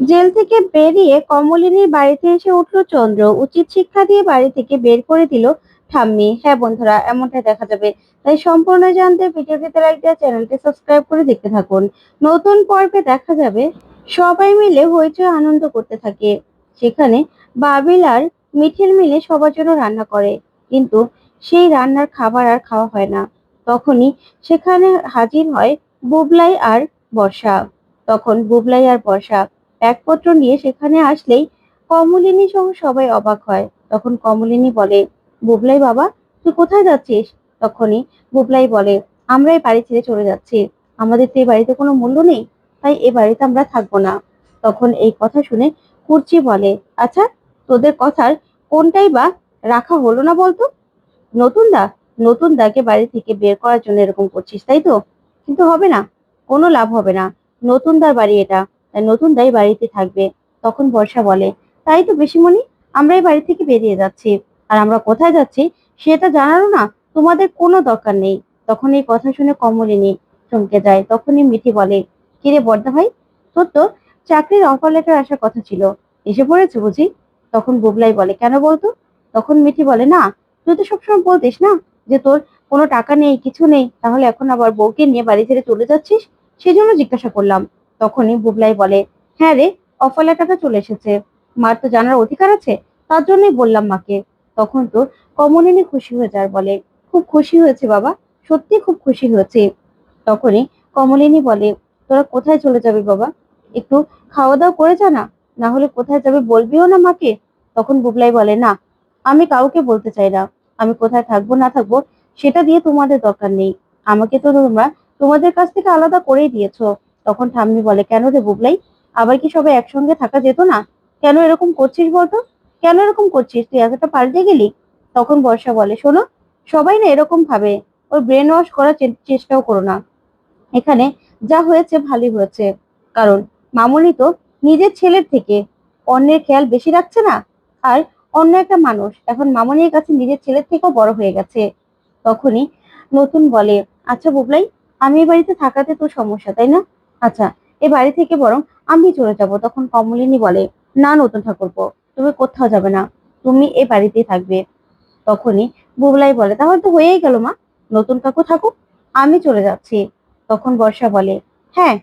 Jail থেকে বেরিয়ে কমলিনীর বাড়িতে এসে উঠল চন্দ্র। উচিত শিক্ষা দিয়ে বাড়ি থেকে বের করে দিল ঠাম্মি। হ্যাঁ বন্ধুরা, এমনটাই দেখা যাবে। তাই সম্পূর্ণ জানতে ভিডিওটিতে লাইক দিয়ে চ্যানেলটি সাবস্ক্রাইব করে দেখতে থাকুন। নতুন পর্বে দেখা যাবে। সবাই মিলে হইচই আনন্দ করতে থাকে। সেখানে বাবিল আর মিঠিল মিলে সবার জন্য রান্না করে। কিন্তু সেই রান্নার খাবার আর খাওয়া হয় না। তখনই সেখানে হাজির হয় বুবলাই আর বর্ষা। তখন বুবলাই আর বর্ষা ব্যাগপত্র নিয়ে সেখানে আসলেই কমলিনী সহ সবাই অবাক হয়। তখন কমলিনী বলে, বুবলাই বাবা, তুই কোথায় যাচ্ছিস? তখনই বুবলাই বলে, আমরা এই বাড়ি ছেড়ে চলে যাচ্ছি। আমাদের তো এই বাড়িতে কোনো মূল্য নেই, তাই এ বাড়িতে আমরা থাকব না। তখন এই কথা শুনে কুর্চি বলে আচ্ছা তোদের কথার কোনটাই বা রাখা হলো না বলতো? নতুন দা, নতুন দাকে বাড়ি থেকে বের করার জন্য এরকম করছিস, তাই তো? কিন্তু হবে না, কোনো লাভ হবে না। নতুন দার বাড়ি এটা। নতুন দাই বাড়িতে থাকবে, তখন বর্ষা বলে, তাই তো বেশি বেশিমণি, আমরা এই বাড়ি থেকে বেরিয়ে যাচ্ছি। আর আমরা কোথায় যাচ্ছি সেটা জানারও না, তোমাদের কোনো দরকার নেই। তখন এই কথা শুনে কমলিনী চমকে যায়। তখনই মিঠি বলে কিরে বর্দা ভাই, তোর তো চাকরির অফার লেটার আসার কথা ছিল, এসে পড়েছে বুঝি? তখন বুবলাই বলে, কেন বলতো? তখন মিঠি বলে, না, তুই তো সবসময় বলতিস না যে তোর কোনো টাকা নেই, কিছু নেই, তাহলে এখন আবার বউকে নিয়ে বাড়ি ছেড়ে চলে যাচ্ছিস? সেই জন্য জিজ্ঞাসা করলাম। তখনই বুবলাই বলে হ্যাঁ রে অফার লেটারটা চলে এসেছে। মার তো জানার অধিকার আছে, তার জন্যই বললাম মাকে। তখন তো কমলিনী খুশি হয়ে যায়, বলে, খুব খুশি হয়েছে বাবা, সত্যি খুব খুশি হয়েছে। তখনই কমলিনী বলে, তোরা কোথায় চলে যাবে বাবা? একটু খাওয়া দাওয়া করে জানা না হলে কোথায় যাবে বলবিও না মাকে? তখন বুবলাই বলে, না, আমি কাউকে বলতে চাই না। আমি কোথায় থাকব, না থাকব, সেটা দিয়ে তোমাদের দরকার নেই। আমাকে তো তোমরা তোমাদের কাছ থেকে আলাদা করেই দিয়েছ। তখন ঠাম্মি বলে, কেন রে বুবলাই? আবার কি সবাই একসঙ্গে থাকা যেত না? কেন এরকম করছিস বলতো? কেন এরকম করছিস? তুই এতটা পাল্টে গেলি? তখন বর্ষা বলে, শোনো, সবাই না এরকম ভাবে। ওর ব্রেন ওয়াশ করার চেষ্টাও করো না। এখানে যা হয়েছে ভালোই হয়েছে। কারণ মামুনি তো নিজের ছেলের থেকে অন্যের খেয়াল বেশি রাখছে না। আর অন্য একটা মানুষ এখন মামনির কাছে নিজের ছেলের থেকেও বড় হয়ে গেছে। তখনই নতুন বলে আচ্ছা বুবলাই, আমি বাড়িতে থাকাতে তোর সমস্যা, তাই না? আচ্ছা এ বাড়ি থেকে বরং আমি চলে যাব, তখন কমলিনী বলে, না নতুন ঠাকুরপো, তুমি কোথাও যাবে না, তুমি এ বাড়িতেই থাকবে। তখনই বুবলাই বলে, তাহলে তো হয়েই গেল মা, নতুন কাকু থাকুক, আমি চলে যাচ্ছি। তখন বর্ষা বলে হ্যাঁ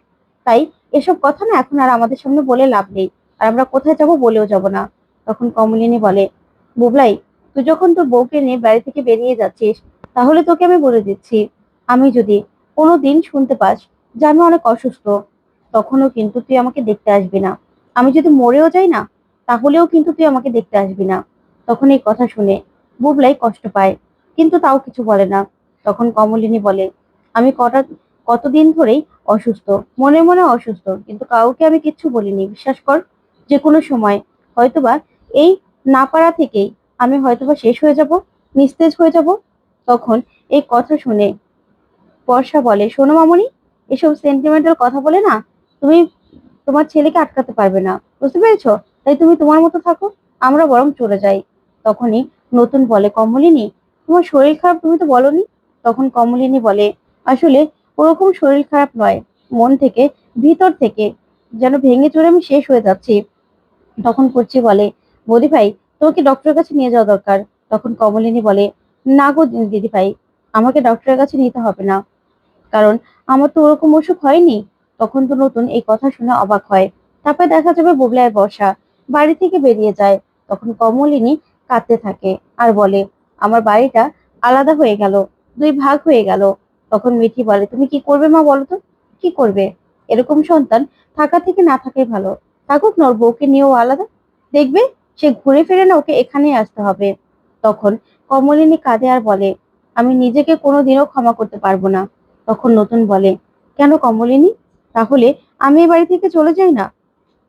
তাই এসব কথা না এখন আর আমাদের সামনে বলে লাভ নেই, আর আমরা কোথায় যাব বলেও যাব না। তখন কমলিনী বলে, বুবলাই, তুই যখন তোর বউকে নিয়ে বাড়ি থেকে বেরিয়ে যাচ্ছিস, তাহলে তোকে আমি বলে দিচ্ছি, আমি যদি কোনো দিন শুনতে পাস যে আমি অনেক অসুস্থ, তখনও কিন্তু তুই আমাকে দেখতে আসবি না। আমি যদি মরেও যাই না, তাহলেও কিন্তু তুই আমাকে দেখতে আসবি না। তখন এই কথা শুনে বুবলাই কষ্ট পায়, কিন্তু তাও কিছু বলে না। তখন কমলিনী বলে, আমি কটা, কতদিন ধরেই অসুস্থ, মনে মনে অসুস্থ, কিন্তু কাউকে আমি কিচ্ছু বলিনি। বিশ্বাস কর যে কোনো সময় হয়তোবা এই না পারা থেকেই আমি হয়তোবা শেষ হয়ে যাব, নিস্তেজ হয়ে যাব। তখন এই কথা শুনে বর্ষা বলে, শোনো মামনি এসব সেন্টিমেন্টাল কথা বলে না, তুমি তোমার ছেলেকে আটকাতে পারবে না। বুঝতে পেরেছ? তাই তুমি তোমার মতো থাকো, আমরা বরং চলে যাই। তখনই নতুন বলে কমলিনী, তোমার শরীর খারাপ তুমি তো বলনি? তখন কমলিনী বলে, আসলে ওরকম শরীর খারাপ নয়। মন থেকে, ভিতর থেকে যেন ভেঙে চড়ে আমি শেষ হয়ে যাচ্ছি। তখন কুর্চি বলে, বৌদি ভাই তোকে ডক্টরের কাছে নিয়ে যাওয়া দরকার। তখন কমলিনী বলে, না গো দিদি ভাই আমাকে ডক্টরের কাছে নিতে হবে না। কারণ আমার তো ওরকম অসুখ হয়নি। তখন তো নতুন এই কথা শুনে অবাক হয়। তারপরে দেখা যাবে বুবলায় বসা বাড়ি থেকে বেরিয়ে যায়। তখন কমলিনী কাঁদতে থাকে আর বলে, আমার বাড়িটা আলাদা হয়ে গেল, দুই ভাগ হয়ে গেল। তখন মিঠি বলে, তুমি কি করবে মা বলো তো? কি করবে? এরকম সন্তান থাকা থেকে না থাকাই ভালো। থাকুক না, ওর বউকে নিয়েও আলাদা। দেখবে সে ঘুরে ফিরে না, ওকে এখানেই আসতে হবে। তখন কমলিনী কাঁদে আর বলে, আমি নিজেকে কোনোদিনও ক্ষমা করতে পারব না। তখন নতুন বলে, কেন কমলিনী? তাহলে আমি এই বাড়ি থেকে চলে যাই না?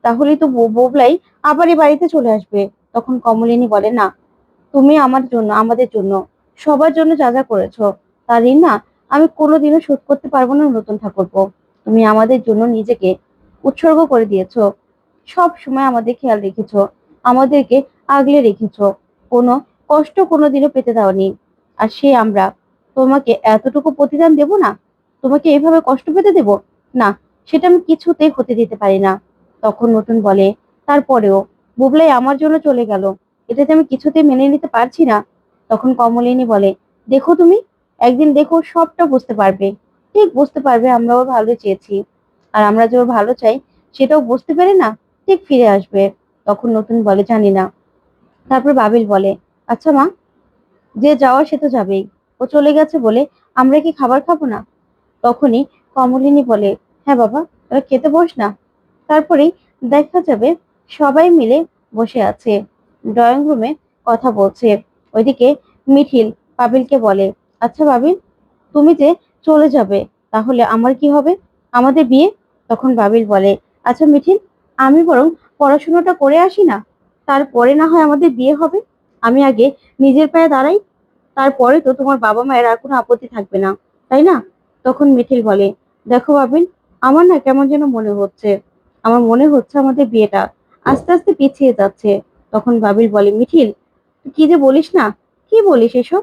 তাহলে তো বউলাই আবার এই বাড়িতে চলে আসবে। তখন কমলিনী বলে, না, তুমি আমার জন্য, আমাদের জন্য, সবার জন্য যা যা করেছ তার ঋণ না আমি কোনোদিনও শোধ করতে পারব না নতুন ঠাকুরপো। তুমি আমাদের জন্য নিজেকে উৎসর্গ করে দিয়েছ। সব সময় আমাদের খেয়াল রেখেছ, আমাদেরকে আগলে রেখেছ। কোনো কষ্ট কোনোদিনও পেতে দাওনি। আর সে আমরা তোমাকে এতটুকু প্রতিদান দেব না? তোমাকে এভাবে কষ্ট পেতে দেব? না, সেটা আমি কিছুতেই হতে দিতে পারি না। তখন নতুন বলে, তারপরেও, বুবলাই আমার জন্য চলে গেল। এটাতে আমি কিছুতেই মেনে নিতে পারছি না। তখন কমলিনী বলে, দেখো তুমি, একদিন দেখো সবটা বুঝতে পারবে। ঠিক বুঝতে পারবে আমরা ওর ভালো চেয়েছি। আর আমরা যে ওর ভালো চাই, সেটাও বুঝতে পারে না, ঠিক ফিরে আসবে। তখন নতুন বলে, জানি না। তারপর বাবিল বলে আচ্ছা মা, যে যাওয়ার সে তো যাবেই। ও চলে গেছে বলে, আমরা কি খাবার খাব না? তখনই কমলিনী বলে হ্যাঁ বাবা তোরা খেতে বস না। তারপরেই দেখা যাবে সবাই মিলে বসে আছে। ড্রয়িং রুমে কথা বলছে। ওইদিকে মিঠিল বাবিলকে বলে আচ্ছা বাবিল তুমি যে চলে যাবে, তাহলে আমার কি হবে? আমাদের বিয়ে? তখন বাবিল বলে আচ্ছা মিঠিল, আমি বরং পড়াশোনাটা করে আসি না। তারপরে না হয় আমাদের বিয়ে হবে। আমি আগে নিজের পায়ে দাঁড়াই, তারপরে তো তোমার বাবা মায়ের আর কোনো আপত্তি থাকবে না। তাই না? তখন মিঠিল বলে, দেখো বাবিল আমার না কেমন যেন মনে হচ্ছে। আমার মনে হচ্ছে আমাদের বিয়েটা আস্তে আস্তে পিছিয়ে যাচ্ছে। তখন বাবিল বলে মিঠিল তুই কি যে বলিস না? কি বলিস এসব?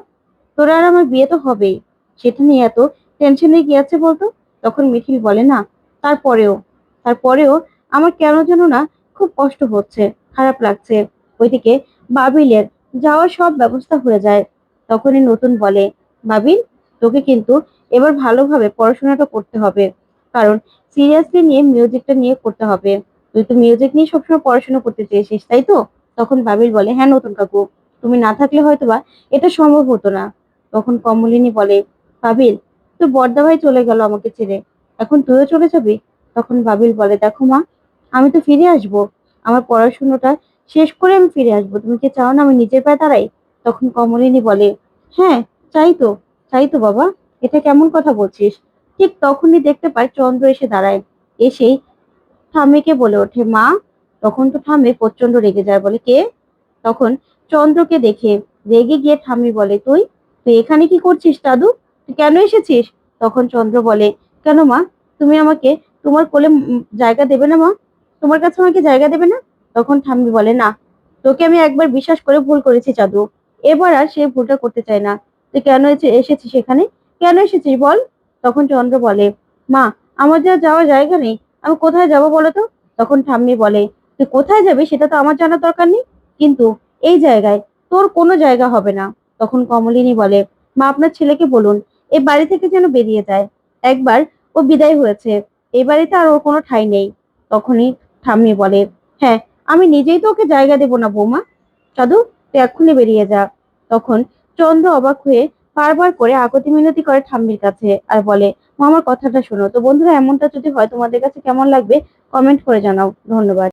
তোরা আর আমার বিয়ে তো হবেই। সেটা নিয়ে এত টেনশনে আছে বলতো? তখন মিঠিল বলে, না, তারপরেও তারপরেও আমার কেন যেন না খুব কষ্ট হচ্ছে, খারাপ লাগছে। ওইদিকে বাবিলের যাওয়ার সব ব্যবস্থা হয়ে যায়। তখনই নতুন বলে বাবিল তোকে কিন্তু এবার ভালোভাবে পড়াশোনাটা করতে হবে। কারণ সিরিয়াসলি নিয়ে মিউজিকটা নিয়ে করতে হবে। তুই তো মিউজিক নিয়ে সবসময় পড়াশোনা করতে চেয়েছিস, তাই তো? তখন বাবিল বলে হ্যাঁ নতুন কাকু, তুমি না থাকলে হয়তো বা এটা সম্ভব হতো না। তখন কমলিনী বলে, বাবিল, তো বর্দা ভাই চলে গেল আমাকে ছেড়ে। এখন তুইও চলে যাবি? তখন বাবিল বলে, দেখো মা, আমি তো ফিরে আসব। আমার পড়াশোনাটা শেষ করে আমি ফিরে আসব। তুমি কি চাও না আমি নিজের পায়ে দাঁড়াই? তখন কমলিনী বলে হ্যাঁ চাই তো। চাই তো বাবা? এটা কেমন কথা বলছিস? ঠিক তখনই দেখতে পায় চন্দ্র এসে দাঁড়ায়। এসেই ঠাম্মিকে বলে ওঠে, মা, তখন তো ঠাম্মি প্রচণ্ড রেগে যায় বলে। কে? তখন চন্দ্রকে দেখে। রেগে গিয়ে ঠাম্মি বলে, তুই? তুই এখানে কি করছিস দাদু? তুই কেন এসেছিস? তখন চন্দ্র বলে, কেন মা? তুমি আমাকে তোমার কোলে জায়গা দেবে না মা? তোমার কাছে আমাকে জায়গা দেবে না? তখন ঠাম্মি বলে, না, তোকে আমি একবার বিশ্বাস করে ভুল করেছি চাদু এবার আর সে ভুলটা করতে চায় না। তুই কেন এসে- এসেছিস এখানে? কেন এসেছিস বল? তখন চন্দ্র বলে, মা, আমার যা যাওয়ার জায়গা নেই, আমি কোথায় যাব বলো তো? তখন ঠাম্মি বলে, তুই কোথায় যাবি সেটা তো আমার জানার দরকার নেই। কিন্তু এই জায়গায় তোর কোনো জায়গা হবে না। তখন কমলিনী বলে, মা, আপনার ছেলেকে বলুন এই বাড়ি থেকে যেন বেরিয়ে যায়। একবার ও বিদায় হয়েছে এই বাড়িতে আর ওর কোনো ঠাঁই নেই। তখনই ঠাম্মি বলে হ্যাঁ আমি নিজেই তো ওকে জায়গা দেবো না বৌমা। সাধু তুই এক্ষুনি বেরিয়ে যা। তখন চন্দ্র অবাক হয়ে বারবার করে আগতি মিনতি করে ঠাম্মির কাছে আর বলে মামার কথাটা শোনো। তো বন্ধুরা, এমনটা যদি হয় তোমাদের কাছে কেমন লাগবে কমেন্ট করে জানাও। ধন্যবাদ।